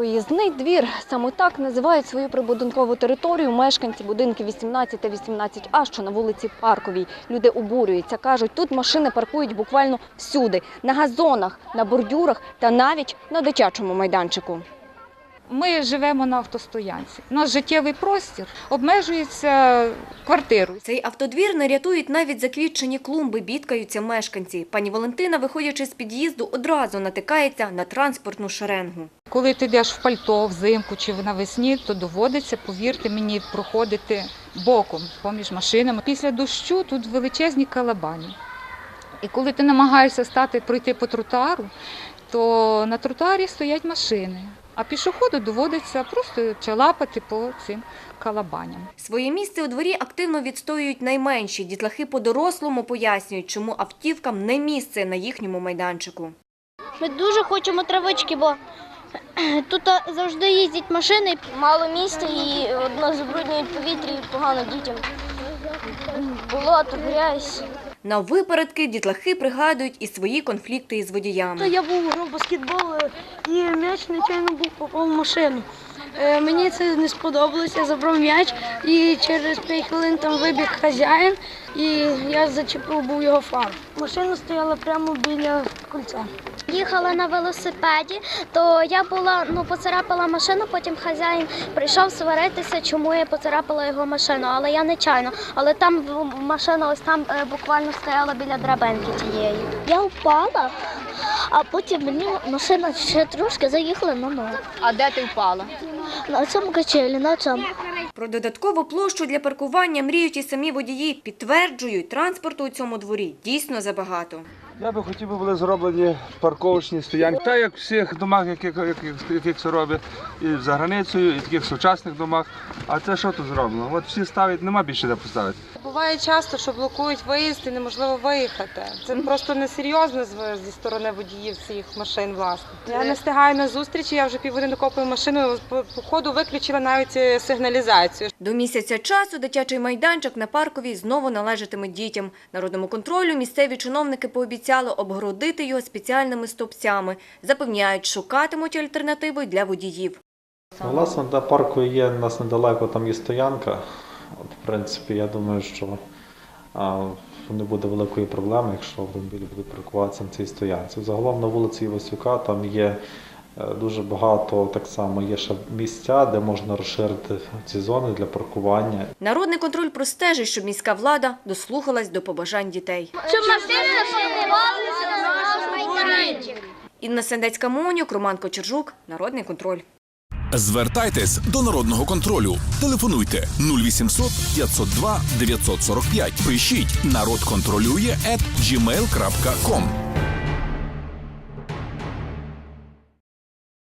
Проїзний двір саме так називають свою прибудинкову територію мешканці будинків 18 та 18А, що на вулиці Парковій. Люди обурюються, кажуть, тут машини паркують буквально всюди на газонах, на бордюрах та навіть на дитячому майданчику. Ми живемо на автостоянці. У нас життєвий простір обмежується квартирою. Цей автодвір не рятують навіть заквітчені клумби, бідкаються мешканці. Пані Валентина, виходячи з під'їзду, одразу натикається на транспортну шеренгу. Коли ти йдеш в пальто взимку чи навесні, то доводиться, повірте мені, проходити боком поміж машинами. Після дощу тут величезні калабані. І коли ти намагаєшся стати пройти по тротуару, то на тротуарі стоять машини. А пішоходу доводиться просто чалапати по цим калабаням. Своє місце у дворі активно відстоюють найменші. Дітлахи по-дорослому пояснюють, чому автівкам не місце на їхньому майданчику. Ми дуже хочемо травички, бо тут завжди їздять машини, мало місця і одно забруднюють повітря і погано дітям. Болото, грязь. На випередки дітлахи пригадують і свої конфлікти із водіями. Я був грав баскетбол е, і м'яч нечайно був попав в машину. Е, Мені це не сподобалося, забрав м'яч і через 5 хвилин там вибіг хазяїн і я зачепив був його фар. Машина стояла прямо біля кольця. Їхала на велосипеді, то я була, ну, поцарапала машину, потім хазяїн прийшов сваритися, чому я поцарапала його машину, але я нечайно. Але там машина ось там е, буквально стояла біля драбинки тієї. Я впала, а потім мені машина ще трошки заїхала на ногу. А де ти впала? На цьому качелі, на цьому. Про додаткову площу для паркування мріють і самі водії. Підтверджують, транспорту у цьому дворі дійсно забагато. Я би хотів би були зроблені парковочні стоянки. Так як в всіх домах, яких, яких, яких це робить, і за границею, і в таких сучасних домах. А це що тут зроблено? От всі ставлять, нема більше де поставити. Буває часто, що блокують виїзд і неможливо виїхати. Це просто несерйозно зі сторони водіїв цих машин. Власне я не встигаю на зустрічі. Я вже півгодини копаю машину. По по ходу виключила навіть е, сигналізацію. До місяця часу дитячий майданчик на парковій знову належатиме дітям. Народному контролю місцеві чиновники пообіцяли обгородити його спеціальними стопцями. Запевняють, шукатимуть альтернативи для водіїв. Власне, до парку є у нас недалеко, там є стоянка. От, в принципі, я думаю, що не буде великої проблеми, якщо автомобілі будуть паркуватися на цій стоянці. Загалом на вулиці Івасюка там є дуже багато, так само є ще місця, де можна розширити ці зони для паркування. Народний контроль простежить, щоб міська влада дослухалась до побажань дітей. Щоб машини паркувалися на наш майданчик. Інна Сендецька Монюк, Роман Кочержук, Народний контроль. Звертайтесь до народного контролю. Телефонуйте 0800 502 945. Пишіть народ контролює at gmail.com.